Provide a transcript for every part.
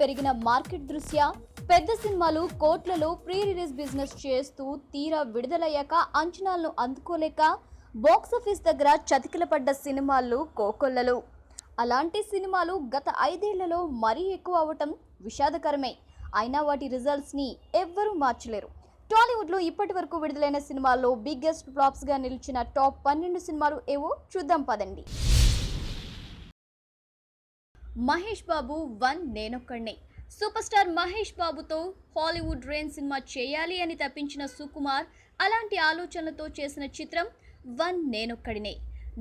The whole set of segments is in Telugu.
పెరిగిన మార్కెట్ దృష్ట్యా పెద్ద సినిమాలు కోట్లలో ప్రీ రిలీజ్ బిజినెస్ చేస్తూ తీరా విడుదలయ్యాక అంచనాలను అందుకోలేక బాక్సాఫీస్ దగ్గర చతికిలపడ్డ సినిమాలు కోకొల్లలు. అలాంటి సినిమాలు గత ఐదేళ్ళలో మరీ ఎక్కువ అవటం విషాదకరమే. అయినా వాటి రిజల్ట్స్ని ఎవ్వరూ మార్చలేరు. టాలీవుడ్లో ఇప్పటి వరకు విడుదలైన సినిమాల్లో బిగ్గెస్ట్ ఫ్లాప్స్గా నిలిచిన టాప్ పన్నెండు సినిమాలు ఏవో చూద్దాం పదండి. మహేష్ బాబు వన్ నేనొక్కడినే. సూపర్ స్టార్ మహేష్ బాబుతో హాలీవుడ్ రేన్ సినిమా చేయాలి అని తప్పించిన సుకుమార్ అలాంటి ఆలోచనలతో చేసిన చిత్రం వన్ నేనొక్కడినే.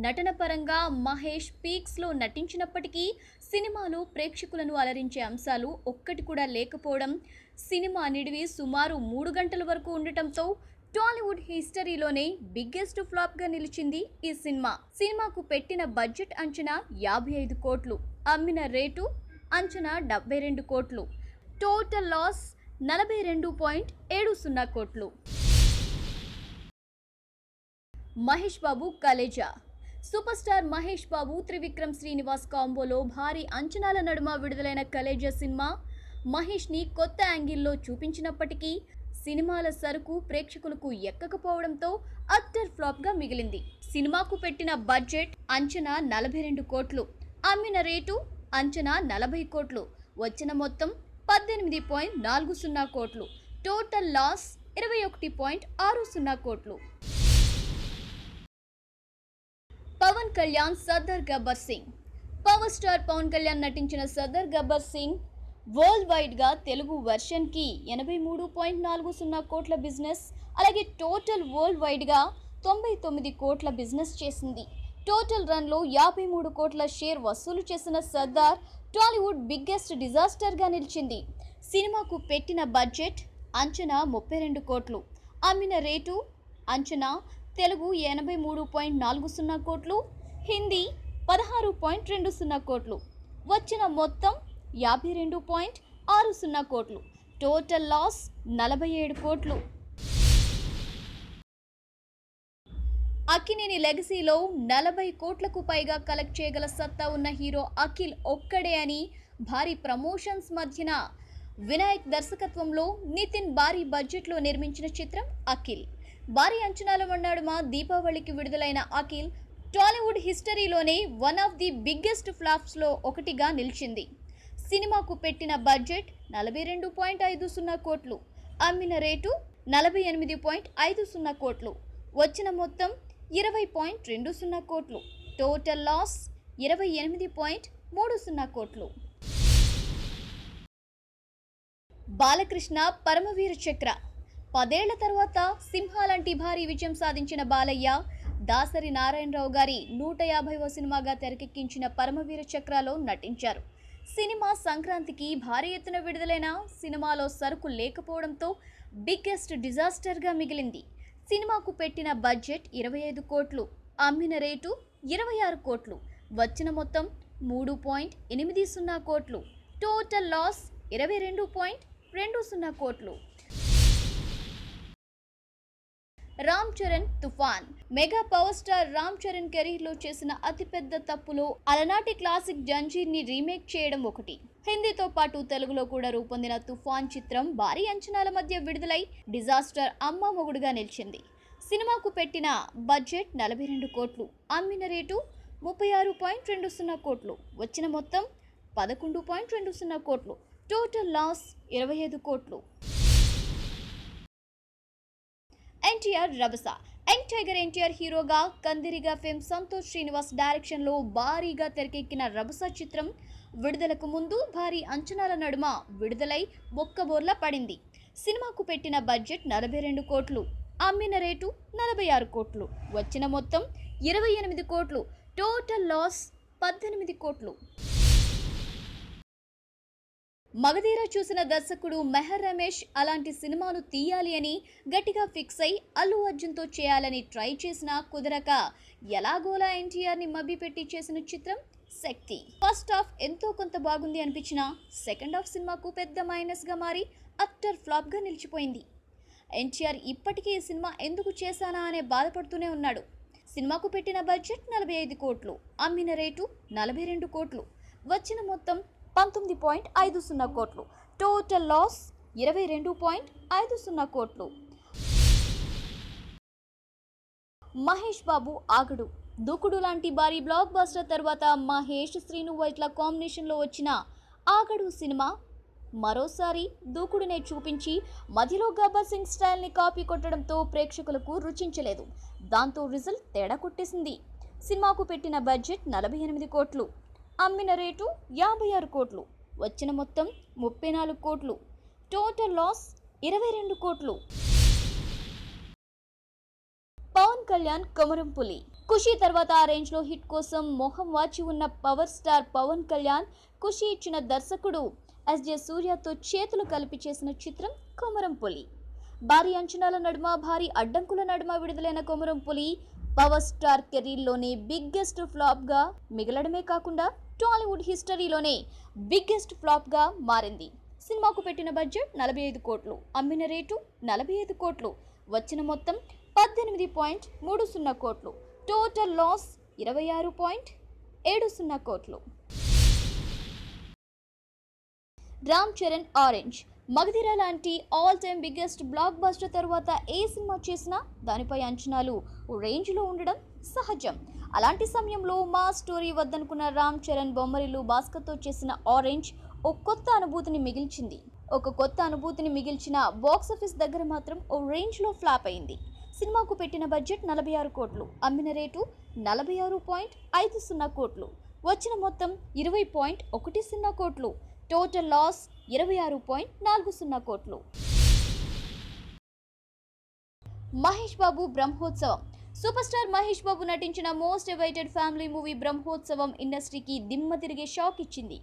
నటన పరంగా మహేష్ పీక్స్లో నటించినప్పటికీ సినిమాలో ప్రేక్షకులను అలరించే అంశాలు ఒక్కటి కూడా లేకపోవడం సినిమా నిడివి సుమారు మూడు గంటల వరకు ఉండటంతో టాలీవుడ్ హిస్టరీలోనే బిగ్గెస్ట్ ఫ్లాప్గా నిలిచింది ఈ సినిమా. సినిమాకు పెట్టిన బడ్జెట్ అంచనా యాభై ఐదు కోట్లు అమ్మిన రేటు అంచనా డెబ్బై రెండు కోట్లు టోటల్ లాస్ నలభై రెండు పాయింట్ ఏడు సున్నా కోట్లు. మహేష్ బాబు కలేజా. సూపర్ స్టార్ మహేష్ బాబు త్రివిక్రమ్ శ్రీనివాస్ కాంబోలో భారీ అంచనాల నడుమ విడుదలైన కలేజా సినిమా మహేష్ని కొత్త యాంగిల్లో చూపించినప్పటికీ సినిమాల సరుకు ప్రేక్షకులకు ఎక్కకపోవడంతో అత్తర్ ఫ్లాప్గా మిగిలింది. సినిమాకు పెట్టిన బడ్జెట్ అంచనా నలభై రెండు కోట్లు. అమ్మిన రేటు అంచనా నలభై కోట్లు. వచ్చిన మొత్తం పద్దెనిమిది పాయింట్ నాలుగు సున్నా కోట్లు. టోటల్ లాస్ ఇరవై ఒకటి పాయింట్ ఆరు సున్నా కోట్లు. పవన్ కళ్యాణ్ సర్దార్ గబ్బర్ సింగ్. పవర్ స్టార్ పవన్ కళ్యాణ్ నటించిన సర్దార్ గబ్బర్ సింగ్ వరల్డ్ వైడ్గా తెలుగు వెర్షన్కి ఎనభై మూడు పాయింట్ నాలుగు సున్నా కోట్ల బిజినెస్ అలాగే టోటల్ వరల్డ్ వైడ్గా తొంభై తొమ్మిది కోట్ల బిజినెస్ చేసింది. టోటల్ రన్లో యాభై మూడు కోట్ల షేర్ వసూలు చేసిన సర్దార్ టాలీవుడ్ బిగ్గెస్ట్ డిజాస్టర్గా నిలిచింది. సినిమాకు పెట్టిన బడ్జెట్ అంచనా ముప్పై రెండు కోట్లు. అమ్మిన రేటు అంచనా తెలుగు ఎనభై మూడు పాయింట్ నాలుగు సున్నా కోట్లు హిందీ పదహారు పాయింట్ రెండు సున్నా కోట్లు. వచ్చిన మొత్తం యాభై రెండు పాయింట్ ఆరు సున్నా కోట్లు. టోటల్ లాస్ నలభై ఏడు కోట్లు. అక్కినేని లెగసీలో నలభై కోట్లకు పైగా కలెక్ట్ చేయగల సత్తా ఉన్న హీరో అఖిల్ ఒక్కడే అని భారీ ప్రమోషన్స్ మధ్యన వినాయక్ దర్శకత్వంలో నితిన్ భారీ బడ్జెట్లో నిర్మించిన చిత్రం అఖిల్. భారీ అంచనాల మా దీపావళికి విడుదలైన అఖిల్. టాలీవుడ్ హిస్టరీలోనే వన్ ఆఫ్ ది బిగ్గెస్ట్ ఫ్లాప్స్లో ఒకటిగా నిలిచింది. సినిమాకు పెట్టిన బడ్జెట్ నలభై రెండు పాయింట్ ఐదు సున్నా కోట్లు. అమ్మిన రేటు నలభై ఎనిమిది పాయింట్ ఐదు సున్నా కోట్లు. వచ్చిన మొత్తం ఇరవై పాయింట్ రెండు సున్నా కోట్లు. టోటల్ లాస్ ఇరవై ఎనిమిది పాయింట్ మూడు సున్నా కోట్లు. బాలకృష్ణ పరమవీర చక్ర. పదేళ్ళ తర్వాత సింహ లాంటి భారీ విజయం సాధించిన బాలయ్య దాసరి నారాయణరావు గారి నూట యాభైవ సినిమాగా తెరకెక్కించిన పరమవీర చక్రలో నటించారు. సినిమా సంక్రాంతికి భారీ ఎత్తున విడుదలైన సినిమాలో సరుకు లేకపోవడంతో బిగ్గెస్ట్ డిజాస్టర్గా మిగిలింది. సినిమాకు పెట్టిన బడ్జెట్ ఇరవై ఐదు కోట్లు అమ్మిన రేటు ఇరవై ఆరు కోట్లు వచ్చిన మొత్తం మూడు పాయింట్ ఎనిమిది సున్నా కోట్లు టోటల్ లాస్ ఇరవై రెండు పాయింట్ రెండు సున్నా కోట్లు. Ram Charan Toofan. Mega power star Ram Charan కెరీర్లో చేసిన అతిపెద్ద తప్పులో అలనాటి క్లాసిక్ జంజీర్ని రీమేక్ చేయడం ఒకటి. హిందీతో పాటు తెలుగులో కూడా రూపొందిన తుఫాన్ చిత్రం భారీ అంచనాల మధ్య విడుదలై డిజాస్టర్ అమ్మ మొగుడుగా నిలిచింది. సినిమాకు పెట్టిన బడ్జెట్ నలభై రెండు కోట్లు అమ్మిన రేటు ముప్పై ఆరు పాయింట్ రెండు సున్నా కోట్లు వచ్చిన మొత్తం పదకొండు పాయింట్ రెండు సున్నా కోట్లు టోటల్ లాస్ ఇరవై ఐదు కోట్లు. ఎన్టీఆర్ రభస. యంగ్ టైగర్ ఎన్టీఆర్ హీరోగా కందిరిగా ఫేమ్ సంతోష్ శ్రీనివాస్ డైరెక్షన్లో భారీగా తెరకెక్కిన రభస చిత్రం విడుదలకు ముందు భారీ అంచనాల నడుమ విడుదలై బొక్కబోర్లా పడింది. సినిమాకు పెట్టిన బడ్జెట్ నలభై రెండు కోట్లు అమ్మిన రేటు నలభై ఆరు కోట్లు. వచ్చిన మొత్తం ఇరవై ఎనిమిది కోట్లు టోటల్ లాస్ పద్దెనిమిది కోట్లు. మగధీర చూసిన దర్శకుడు మెహర్ రమేష్ అలాంటి సినిమాను తీయాలి అని గట్టిగా ఫిక్స్ అయి అల్లు అర్జున్తో చేయాలని ట్రై చేసినా కుదరక ఎలాగోలా ఎన్టీఆర్ని మభ్యపెట్టి చేసిన చిత్రం శక్తి. ఫస్ట్ హాఫ్ ఎంతో కొంత బాగుంది అనిపించినా సెకండ్ హాఫ్ సినిమాకు పెద్ద మైనస్గా మారి అట్టర్ ఫ్లాప్గా నిలిచిపోయింది. ఎన్టీఆర్ ఇప్పటికీ ఈ సినిమా ఎందుకు చేశానా అనే బాధపడుతూనే ఉన్నాడు. సినిమాకు పెట్టిన బడ్జెట్ నలభై ఐదు కోట్లు అమ్మిన రేటు నలభై రెండు కోట్లు. వచ్చిన మొత్తం పంతొమ్మిది పాయింట్ ఐదు సున్నా కోట్లు. టోటల్ లాస్ ఇరవై రెండు పాయింట్ ఐదు సున్నా కోట్లు. మహేష్ బాబు ఆగడు. దూకుడు లాంటి భారీ బ్లాక్ బస్టర్ తర్వాత మహేష్ శ్రీను వైట్ల కాంబినేషన్లో వచ్చిన ఆగడు సినిమా మరోసారి దూకుడునే చూపించి మధ్యలో గబ్బర్ సింగ్ స్టైల్ని కాపీ కొట్టడంతో ప్రేక్షకులకు రుచించలేదు. దాంతో రిజల్ట్ తేడా కొట్టేసింది. సినిమాకు పెట్టిన బడ్జెట్ నలభై ఎనిమిది కోట్లు. అమ్మిన రేటు యాభై ఆరు కోట్లు వచ్చిన మొత్తం ముప్పై నాలుగు కోట్లు. టోటల్ లాస్ ఇరవై రెండు కోట్లు. పవన్ కళ్యాణ్ కొమరం పులి. ఖుషి తర్వాత ఆ రేంజ్లో హిట్ కోసం మొహం వాచి ఉన్న పవర్ స్టార్ పవన్ కళ్యాణ్ ఖుషి ఇచ్చిన దర్శకుడు ఎస్జే సూర్యతో చేతులు కలిపి చేసిన చిత్రం కొమరం పులి. భారీ అంచనాల నడుమ భారీ అడ్డంకుల నడుమ విడుదలైన కొమరం పులి పవర్ స్టార్ కెరీర్లోనే బిగ్గెస్ట్ ఫ్లాప్గా మిగలడమే కాకుండా టాలీవుడ్ హిస్టరీలోనే బిగ్గెస్ట్ ఫ్లాప్గా మారింది. సినిమాకు పెట్టిన బడ్జెట్ నలభై ఐదు కోట్లు అమ్మిన రేటు నలభై ఐదు కోట్లు వచ్చిన మొత్తం పద్దెనిమిది పాయింట్ మూడు సున్నా కోట్లు టోటల్ లాస్ ఇరవై ఆరు పాయింట్ ఏడు సున్నా కోట్లు. రామ్ చరణ్ ఆరెంజ్ మగధిర లాంటి all time biggest blockbuster తర్వాత ఏ సినిమా చేసినా దానిపై అంచనాలు రేంజ్లో ఉండడం సహజం. అలాంటి సమయంలో మా స్టోరీ వద్దనుకున్న రామ్ చరణ్ బొమ్మరిలు భాస్కర్తో చేసిన ఆరెంజ్ ఓ కొత్త అనుభూతిని మిగిల్చింది. ఒక కొత్త అనుభూతిని మిగిల్చిన బాక్స్ ఆఫీస్ దగ్గర మాత్రం ఓ రేంజ్లో ఫ్లాప్ అయింది. సినిమాకు పెట్టిన బడ్జెట్ నలభై ఆరు కోట్లు అమ్మిన రేటు నలభై ఆరు పాయింట్ ఐదు సున్నా కోట్లు వచ్చిన మొత్తం ఇరవై పాయింట్ ఒకటి సున్నా కోట్లు టోటల్ లాస్ ఇరవై ఆరు పాయింట్ నాలుగు సున్నా కోట్లు. మహేష్ బాబు బ్రహ్మోత్సవం. సూపర్ స్టార్ మహేష్ బాబు నటించిన most awaited family movie Brahmotsavam ఇండస్ట్రీకి దిమ్మ తిరిగే షాక్ ఇచ్చింది.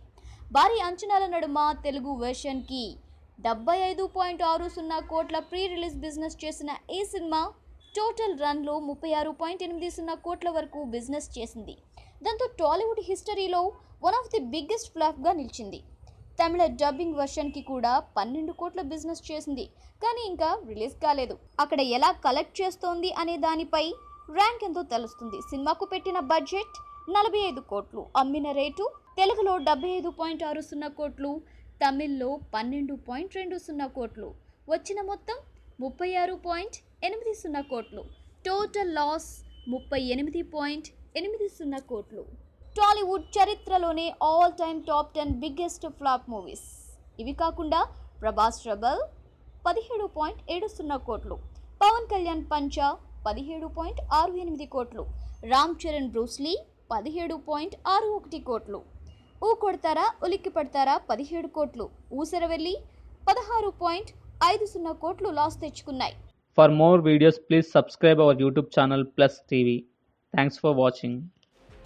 భారీ అంచనాల నడుమ తెలుగు వెర్షన్కి డెబ్బై ఐదు పాయింట్ ఆరు సున్నా కోట్ల ప్రీ రిలీజ్ బిజినెస్ చేసిన ఈ సినిమా టోటల్ రన్లో ముప్పై ఆరు పాయింట్ ఎనిమిది సున్నా కోట్ల వరకు బిజినెస్ చేసింది. దాంతో టాలీవుడ్ హిస్టరీలో వన్ ఆఫ్ ది బిగ్గెస్ట్ ఫ్లాప్గా నిలిచింది. తమిళ డబ్బింగ్ వర్షన్కి కూడా పన్నెండు కోట్ల బిజినెస్ చేసింది. కానీ ఇంకా రిలీజ్ కాలేదు. అక్కడ ఎలా కలెక్ట్ చేస్తోంది అనే దానిపై ర్యాంక్ ఎంతో తెలుస్తుంది. సినిమాకు పెట్టిన బడ్జెట్ నలభై ఐదు కోట్లు. అమ్మిన రేటు తెలుగులో డెబ్బై ఐదు పాయింట్ ఆరు సున్నా కోట్లు తమిళ్ళో పన్నెండు పాయింట్ రెండు సున్నా కోట్లు. వచ్చిన మొత్తం ముప్పై ఆరు పాయింట్ ఎనిమిది సున్నా కోట్లు. టోటల్ లాస్ ముప్పై ఎనిమిది పాయింట్ ఎనిమిది సున్నా కోట్లు. టాలీవుడ్ చరిత్రలోనే all time top ten biggest flop movies. ఇవి కాకుండా ప్రభాస్ ట్రబల్ పదిహేడు పాయింట్ ఏడు సున్నా కోట్లు పవన్ కళ్యాణ్ పంచ పదిహేడు పాయింట్ ఆరు ఎనిమిది కోట్లు రామ్ చరణ్ బ్రూస్లీ పదిహేడు పాయింట్ ఆరు ఒకటి కోట్లు ఊ కొడతారా ఉలిక్కి పడతారా పదిహేడు కోట్లు ఊసరవెల్లి పదహారు పాయింట్ ఐదు సున్నా కోట్లు loss తెచ్చుకున్నాయి. For more videos please subscribe our YouTube channel plus TV thanks for watching